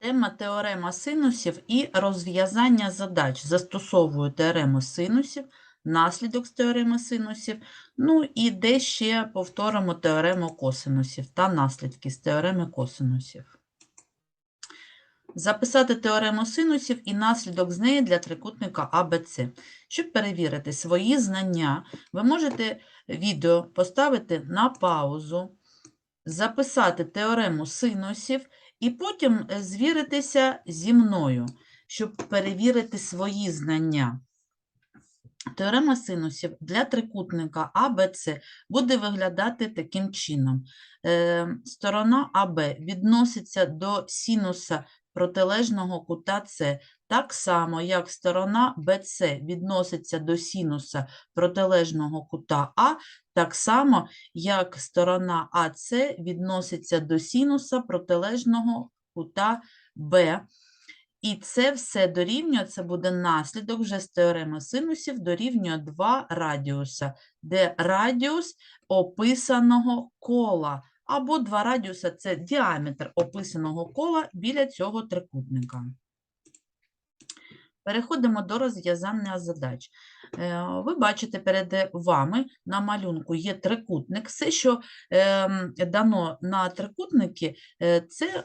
Тема теорема синусів і розв'язання задач. Застосовую теорему синусів, наслідок з теореми синусів, ну і де ще повторимо теорему косинусів та наслідки з теореми косинусів. Записати теорему синусів і наслідок з неї для трикутника АБЦ. Щоб перевірити свої знання, ви можете відео поставити на паузу, записати теорему синусів і потім е, звіритися зі мною, щоб перевірити свої знання. Теорема синусів для трикутника АБЦ буде виглядати таким чином. Е, Сторона АБ відноситься до синуса протилежного кута С, так само, як сторона БЦ відноситься до синуса протилежного кута А, так само, як сторона АС відноситься до синуса протилежного кута Б. І це все дорівнює, це буде наслідок вже з теореми синусів, дорівнює 2 радіуса, де радіус описаного кола, або 2 радіуса – це діаметр описаного кола біля цього трикутника. Переходимо до розв'язання задач. Е, Ви бачите перед вами на малюнку є трикутник. Все, що ем, дано на трикутники, е, це,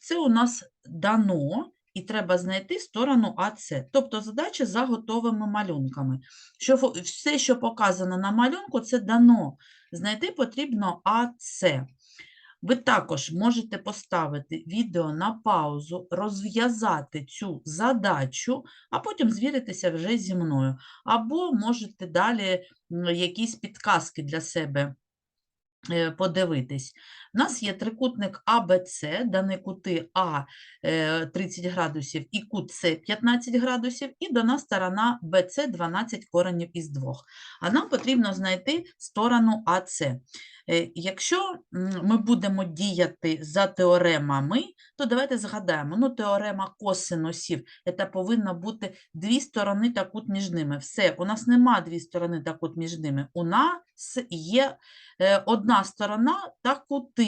це у нас дано, і треба знайти сторону АС. Тобто задача за готовими малюнками. Що, все, що показано на малюнку, це дано. Знайти потрібно АС. Ви також можете поставити відео на паузу, розв'язати цю задачу, а потім звіритися вже зі мною. Або можете далі якісь підказки для себе е, подивитись. У нас є трикутник АБЦ, дані кути А е, 30 градусів і кут С 15 градусів, і дана сторона БЦ 12 коренів із 2. А нам потрібно знайти сторону АЦ. Е, Якщо ми будемо діяти за теоремами, то давайте згадаємо, ну, теорема косинусів – це повинно бути дві сторони та кут між ними. Все, у нас нема дві сторони та кут між ними. У нас є е, одна сторона та кути.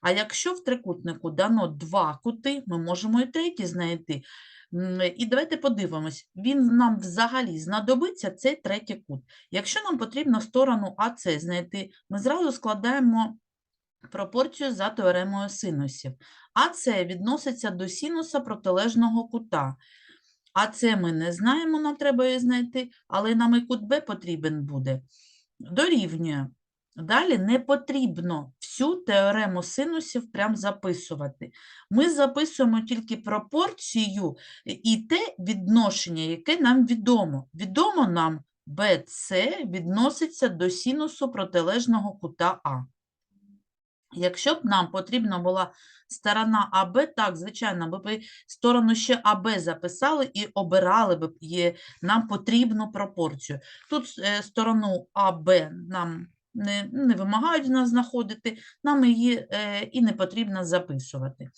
А якщо в трикутнику дано два кути, ми можемо і третій знайти. І давайте подивимось, він нам взагалі знадобиться цей третій кут. Якщо нам потрібно сторону АС знайти, ми зразу складаємо пропорцію за теоремою синусів. АС відноситься до синуса протилежного кута. АС ми не знаємо, нам треба її знайти, але нам і кут Б потрібен буде. Дорівнює. Далі не потрібно всю теорему синусів прям записувати. Ми записуємо тільки пропорцію і те відношення, яке нам відомо. Відомо нам BC відноситься до синусу протилежного кута А. Якщо б нам потрібна була сторона АБ, так, звичайно, ми б сторону ще АБ записали і обирали б нам потрібну пропорцію. Тут е, сторону АБ нам не, не вимагають нас знаходити, нам її е, і не потрібно записувати.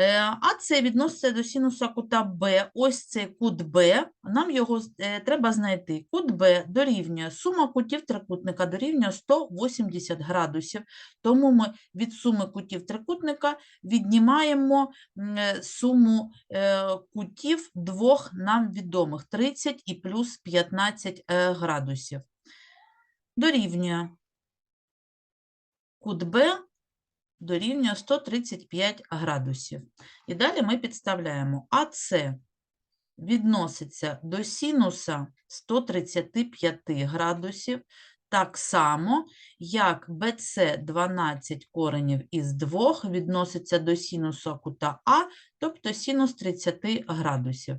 Е, А це відноситься до синуса кута Б. Ось цей кут Б. Нам його е, треба знайти. Кут Б дорівнює сума кутів трикутника дорівнює 180 градусів. Тому ми від суми кутів трикутника віднімаємо е, суму е, кутів двох нам відомих 30 і плюс 15 е, градусів. Дорівнює кут Б дорівнює 135 градусів. І далі ми підставляємо АС відноситься до синуса 135 градусів, так само, як BC 12 коренів із 2 відноситься до синусу кута А, тобто синус 30 градусів.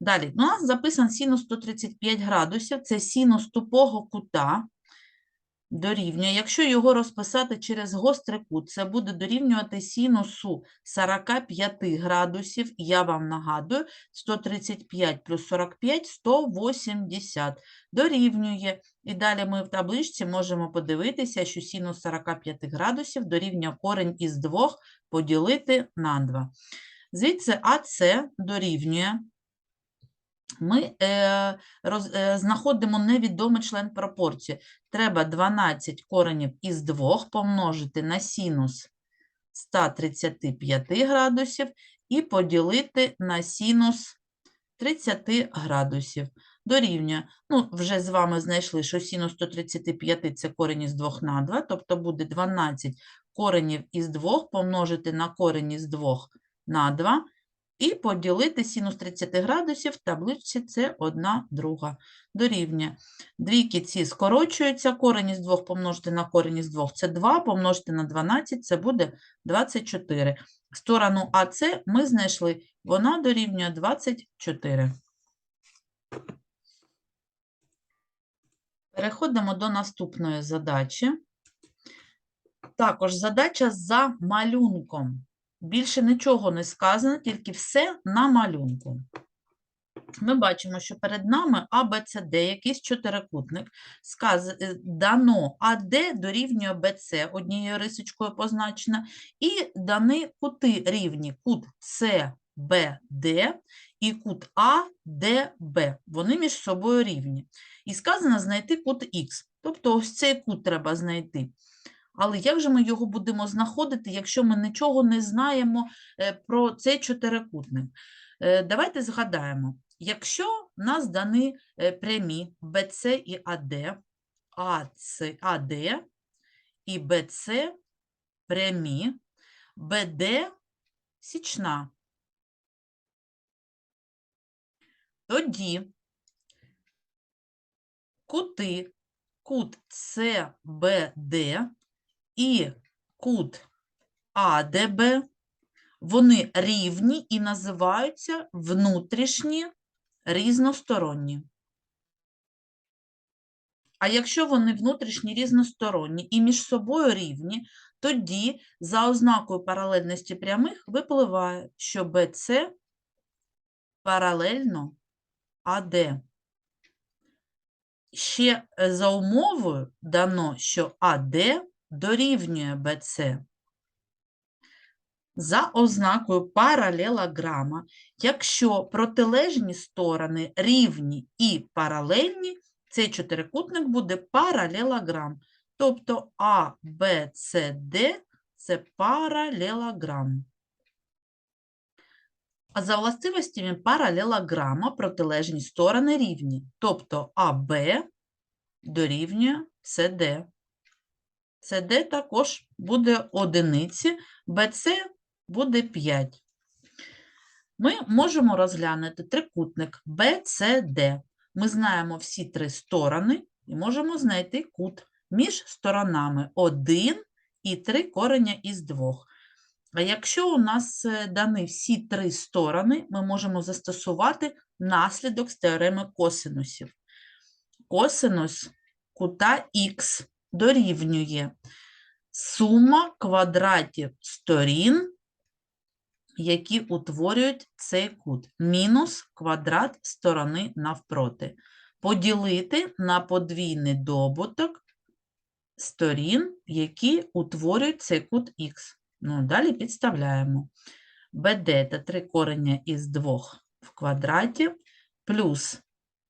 Далі, у нас записан синус 135 градусів, це синус тупого кута, дорівнює. Якщо його розписати через гострий кут, це буде дорівнювати синусу 45 градусів. Я вам нагадую, 135 плюс 45 – 180. Дорівнює. І далі ми в табличці можемо подивитися, що синус 45 градусів дорівнює корень із 2 поділити на 2. Звідси АС дорівнює ми е, роз, е, знаходимо невідомий член пропорції. Треба 12 коренів із 2 помножити на синус 135 градусів і поділити на синус 30 градусів. Дорівнює. Ну, вже з вами знайшли, що синус 135 – це корінь із 2 на 2, тобто буде 12 коренів із 2 помножити на корінь із 2 на 2 і поділити синус 30 градусів в табличці це 1 друга. Дорівнює. Двійки ці скорочуються, корінь із 2 помножити на корінь із 2 – це 2, помножити на 12 – це буде 24. Сторону АС ми знайшли, вона дорівнює 24. Переходимо до наступної задачі. Також задача за малюнком. Більше нічого не сказано, тільки все на малюнку. Ми бачимо, що перед нами А, Б, Д, якийсь чотирикутник. Сказ... е, Дано АД дорівнює БЦ, однією рисочкою позначено, і дані кути рівні кут СБД і кут АДБ. Вони між собою рівні. І сказано знайти кут Х. Тобто ось цей кут треба знайти. Але як же ми його будемо знаходити, якщо ми нічого не знаємо е, про цей чотирикутник? Е, Давайте згадаємо. Якщо нас дані е, прямі BC і AD, AC, AD і BC прямі, BD січна, тоді кути, кут CBD і кут АДБ, вони рівні і називаються внутрішні різносторонні. А якщо вони внутрішні різносторонні і між собою рівні, тоді за ознакою паралельності прямих випливає, що BC паралельно АД. Ще за умовою дано, що АД дорівнює BC. За ознакою паралелограма, якщо протилежні сторони рівні і паралельні, цей чотирикутник буде паралелограм. Тобто А, Б, С, Д – це паралелограм. А за властивостями паралелограма протилежні сторони рівні. Тобто АБ дорівнює СД. СД також буде одиниці, БЦ буде 5. Ми можемо розглянути трикутник BCD. Ми знаємо всі три сторони і можемо знайти кут між сторонами 1 і 3 корення із 2. А якщо у нас е, дані всі три сторони, ми можемо застосувати наслідок з теореми косинусів. Косинус кута х дорівнює сума квадратів сторін, які утворюють цей кут, мінус квадрат сторони навпроти. Поділити на подвійний добуток сторін, які утворюють цей кут х. Ну, далі підставляємо. BD – це 3 корення із 2 в квадраті, плюс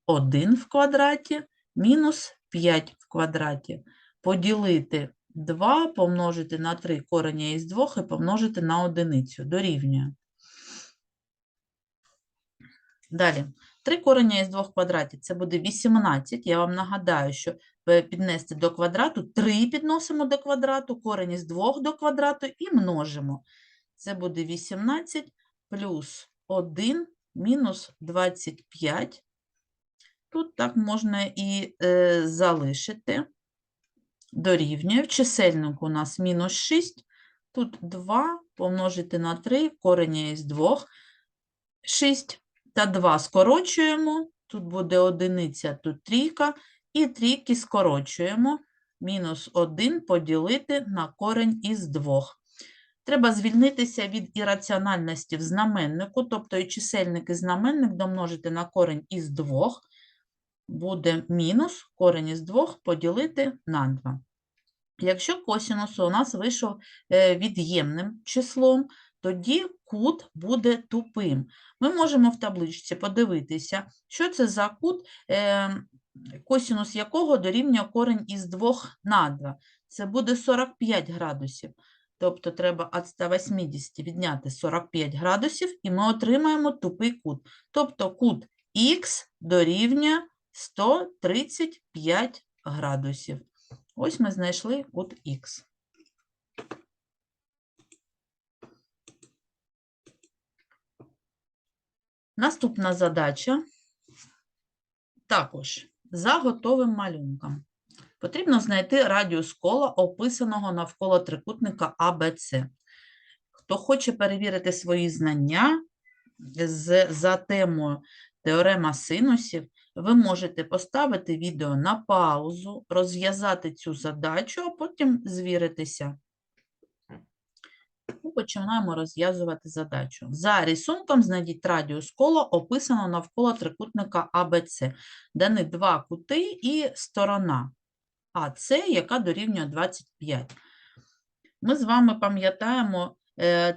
1 в квадраті, мінус 5 в квадраті. Поділити 2, помножити на 3 корення із 2 і помножити на одиницю. Дорівнює. Далі. 3 корення із 2 квадратів – це буде 18. Я вам нагадаю, що піднести до квадрату, 3 підносимо до квадрату, корень із 2 до квадрату і множимо. Це буде 18 плюс 1 мінус 25. Тут так можна і е, залишити. Дорівнює. В чисельнику у нас мінус 6. Тут 2 помножити на 3, корення із 2. 6 та 2 скорочуємо. Тут буде одиниця, тут трійка. І трійки скорочуємо. Мінус 1 поділити на корень із 2. Треба звільнитися від ірраціональності в знаменнику, тобто і чисельник і знаменник домножити на корень із 2 буде мінус корень із 2 поділити на 2. Якщо косінус у нас вийшов е, від'ємним числом, тоді кут буде тупим. Ми можемо в табличці подивитися, що це за кут, е, косінус якого дорівнює корень із 2 на 2. Це буде 45 градусів. тобто треба від 180 відняти 45 градусів, і ми отримаємо тупий кут. Тобто кут х дорівнює 135 градусів. Ось ми знайшли кут х. Наступна задача також за готовим малюнком. Потрібно знайти радіус кола, описаного навколо трикутника АБЦ. Хто хоче перевірити свої знання за темою теорема синусів, ви можете поставити відео на паузу, розв'язати цю задачу, а потім звіритися. Ми починаємо розв'язувати задачу. За рисунком знайдіть радіус кола, описано навколо трикутника АБЦ. Дані два кути і сторона АЦ, яка дорівнює 25. Ми з вами пам'ятаємо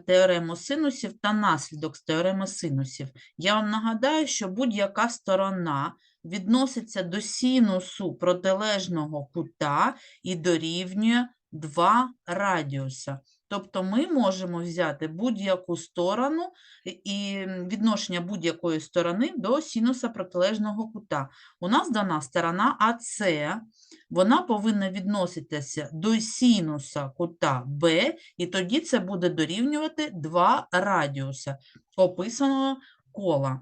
теорему синусів та наслідок з теореми синусів. Я вам нагадаю, що будь-яка сторона відноситься до синусу протилежного кута і дорівнює 2 радіуса. Тобто ми можемо взяти будь-яку сторону і відношення будь-якої сторони до синуса протилежного кута. У нас дана сторона АС, вона повинна відноситися до синуса кута Б, і тоді це буде дорівнювати 2 радіуса описаного кола.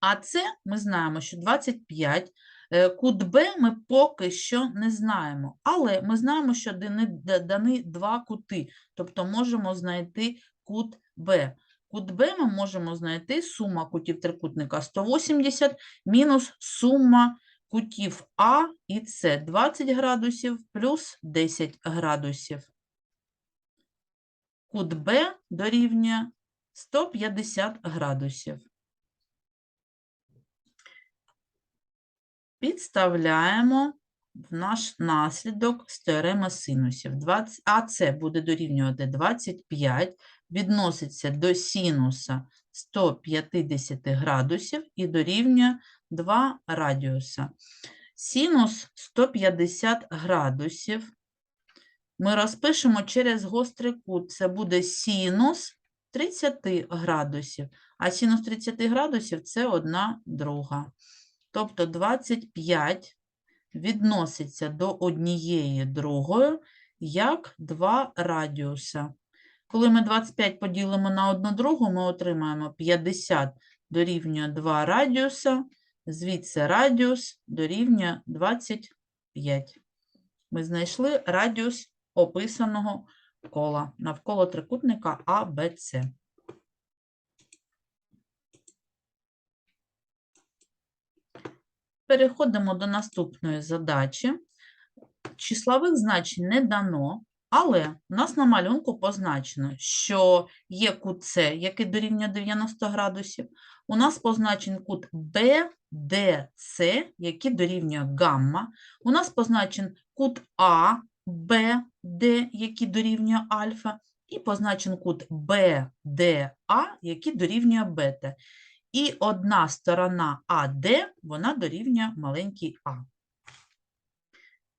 А це ми знаємо, що 25. Е, Кут Б ми поки що не знаємо, але ми знаємо, що дані, два кути, тобто можемо знайти кут Б. Кут Б ми можемо знайти сума кутів трикутника 180 мінус сума кутів А і С 20 градусів плюс 10 градусів. Кут Б дорівнює 150 градусів. Підставляємо в наш наслідок з теореми синусів. 20, а це буде дорівнювати 25, відноситься до синуса 150 градусів і дорівнює 2 радіуса. Синус 150 градусів ми розпишемо через гострий кут. Це буде синус 30 градусів, а синус 30 градусів – це 1 друга. Тобто 25 відноситься до однієї другої як 2 радіуса. Коли ми 25 поділимо на одну другу, ми отримаємо 50 дорівнює 2 радіуса, звідси радіус дорівнює 25. Ми знайшли радіус описаного кола навколо трикутника АБЦ. Переходимо до наступної задачі. Числових значень не дано, але у нас на малюнку позначено, що є кут С, який дорівнює 90 градусів. У нас позначений кут BDC, який дорівнює гамма. У нас позначений кут ABD, який дорівнює альфа. І позначений кут BDA, який дорівнює бета. І одна сторона АД, вона дорівнює маленький А.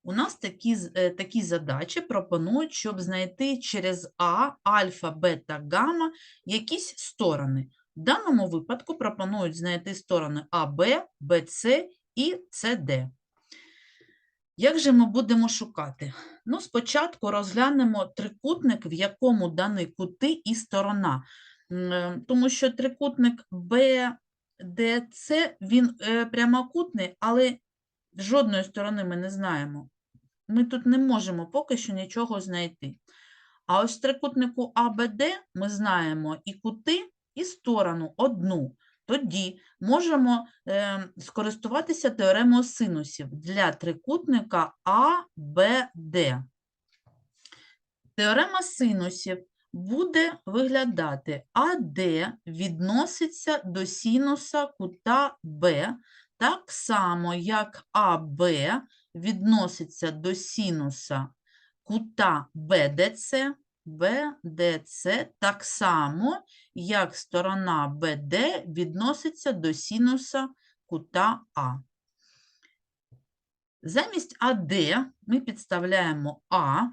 У нас такі, е, такі задачі пропонують, щоб знайти через А, альфа, бета, гамма якісь сторони. В даному випадку пропонують знайти сторони АБ, БЦ і СД. Як же ми будемо шукати? Ну, спочатку розглянемо трикутник, в якому дані кути і сторона. Е, Тому що трикутник BDC, він е, прямокутний, але жодної сторони ми не знаємо. Ми тут не можемо поки що нічого знайти. А ось в трикутнику АБД ми знаємо і кути, і сторону одну. Тоді можемо е, скористуватися теоремою синусів для трикутника АБД. Теорема синусів буде виглядати АД відноситься до синуса кута Б, так само, як АБ відноситься до синуса кута БДЦ, БДЦ так само, як сторона БД відноситься до синуса кута А. Замість АД ми підставляємо А.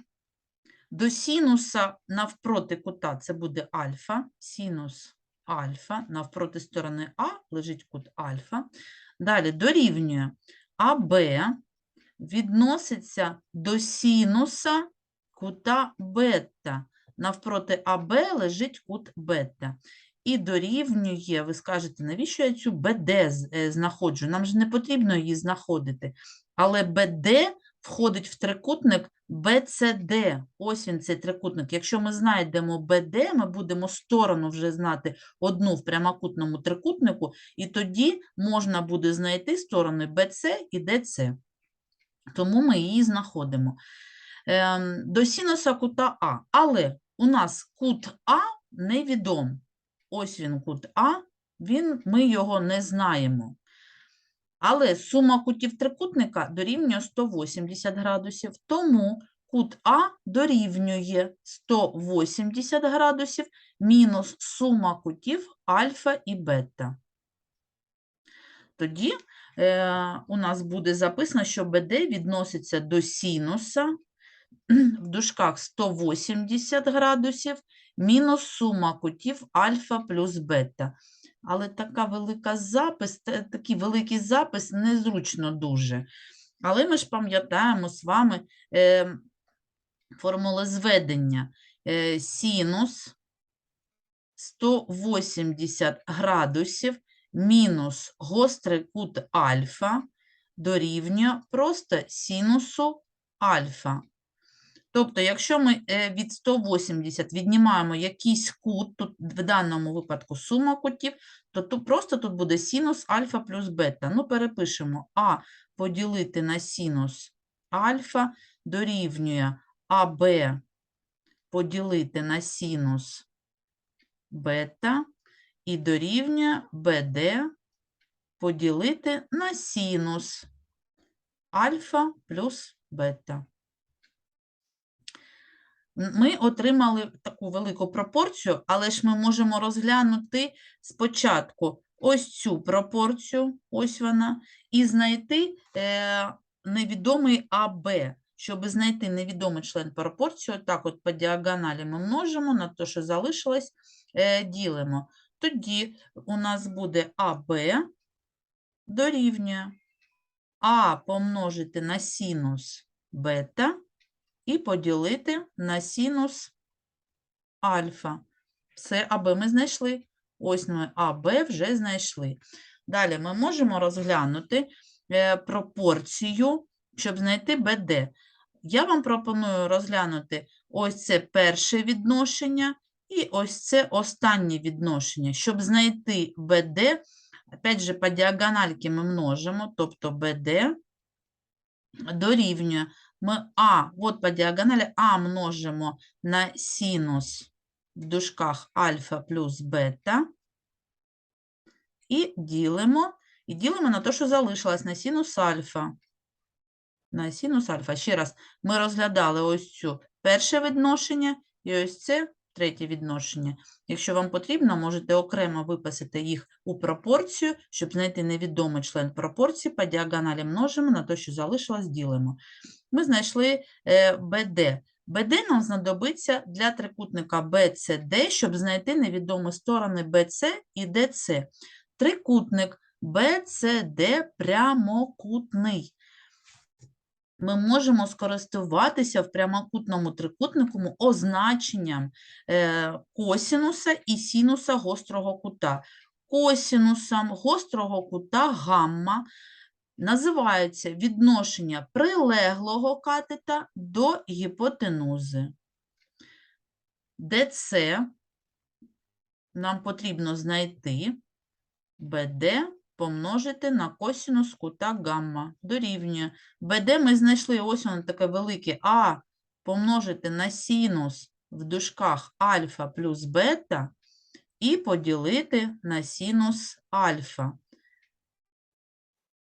До синуса навпроти кута це буде альфа, синус альфа, навпроти сторони А лежить кут альфа. Далі дорівнює АБ відноситься до синуса кута бета. Навпроти АБ лежить кут бета. І дорівнює, ви скажете, навіщо я цю БД е, знаходжу? Нам ж не потрібно її знаходити. Але БД входить в трикутник BCD. Ось він цей трикутник. Якщо ми знайдемо БД, ми будемо сторону вже знати одну в прямокутному трикутнику, і тоді можна буде знайти сторони BC і DC. Тому ми її знаходимо. Ем, До синуса кута А. Але у нас кут А невідом. Ось він кут А, він, ми його не знаємо. Але сума кутів трикутника дорівнює 180 градусів, тому кут А дорівнює 180 градусів мінус сума кутів альфа і бета. Тоді е, у нас буде записано, що БД відноситься до синуса в дужках 180 градусів мінус сума кутів альфа плюс бета. Але така велика запис, такий великий запис незручно дуже. Але ми ж пам'ятаємо з вами е, формули зведення. Е, синус 180 градусів мінус гострий кут альфа дорівнює просто синусу альфа. Тобто, якщо ми е, від 180 віднімаємо якийсь кут, тут в даному випадку сума кутів, то тут просто тут буде синус альфа плюс бета. Ну, перепишемо А поділити на синус альфа дорівнює АБ поділити на синус бета і дорівнює БД поділити на синус альфа плюс бета. Ми отримали таку велику пропорцію, але ж ми можемо розглянути спочатку ось цю пропорцію, ось вона, і знайти е, невідомий АБ. Щоб знайти невідомий член пропорції, так от по діагоналі ми множимо на те, що залишилось, е, ділимо. Тоді у нас буде АБ дорівнює А помножити на синус бета і поділити на синус альфа. Все АБ ми знайшли. Ось ми АБ вже знайшли. Далі ми можемо розглянути е, пропорцію, щоб знайти БД. Я вам пропоную розглянути ось це перше відношення і ось це останнє відношення. Щоб знайти БД, опять же, по діагональки ми множимо, тобто БД дорівнює ми А, от по діагоналі А множимо на синус в дужках альфа плюс бета і ділимо, і ділимо на те, що залишилось на синус альфа. На синус альфа. Ще раз, ми розглядали ось цю перше відношення і ось це третє відношення. Якщо вам потрібно, можете окремо виписати їх у пропорцію, щоб знайти невідомий член пропорції, по діагоналі множимо на те, що залишилось, ділимо. Ми знайшли е, БД. БД нам знадобиться для трикутника BCD, щоб знайти невідомі сторони BC і DC. Трикутник BCD прямокутний. Ми можемо скористуватися в прямокутному трикутнику означенням е, косінуса і синуса гострого кута. Косінусом гострого кута гамма називається відношення прилеглого катета до гіпотенузи. ДЦ нам потрібно знайти БД помножити на косінус кута гамма. Дорівнює. БД ми знайшли, ось воно таке велике А помножити на синус в дужках альфа плюс бета і поділити на синус альфа.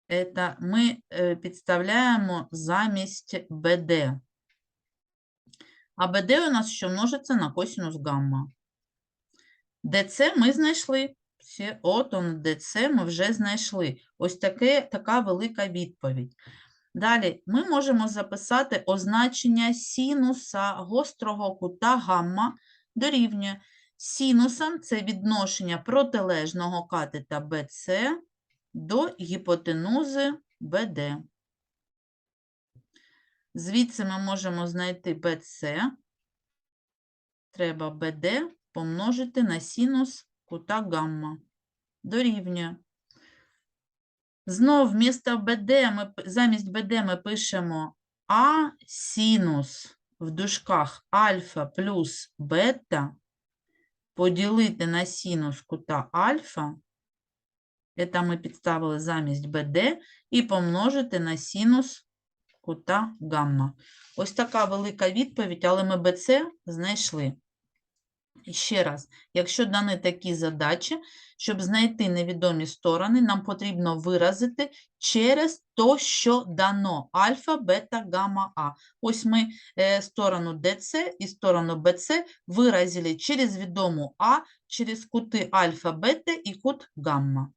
Это ми е, підставляємо замість БД. А БД у нас що множиться на косінус гамма. ДЦ ми знайшли. Всі, от ДЦ ми вже знайшли. Ось таке, така велика відповідь. Далі ми можемо записати означення синуса гострого кута гамма дорівнює. Синусом це відношення протилежного катета BC до гіпотенузи BD. Звідси ми можемо знайти BC. Треба BD помножити на синус кута гамма. Дорівнює. Знов вмісто BD ми, замість BD ми пишемо А синус в дужках альфа плюс бета поділити на синус кута альфа. Це ми підставили замість BD і помножити на синус кута гамма. Ось така велика відповідь, але ми BC знайшли. Ще раз, якщо дані такі задачі, щоб знайти невідомі сторони, нам потрібно виразити через то, що дано альфа, бета, гамма, а. Ось ми е, сторону DC і сторону BC виразили через відому а, через кути альфа, бета і кут гамма.